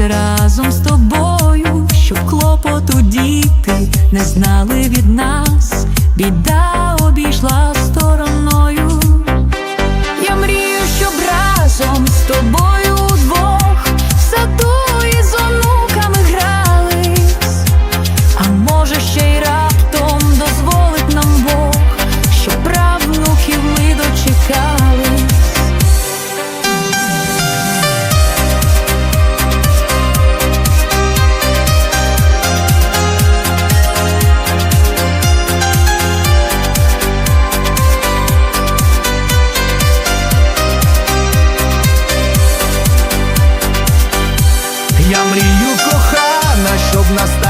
разом з тобою, щоб клопоту діти не знали від нас, біда обійшла стороною. Я мрію, щоб разом з тобою. Я мрію, кохана, щоб нас.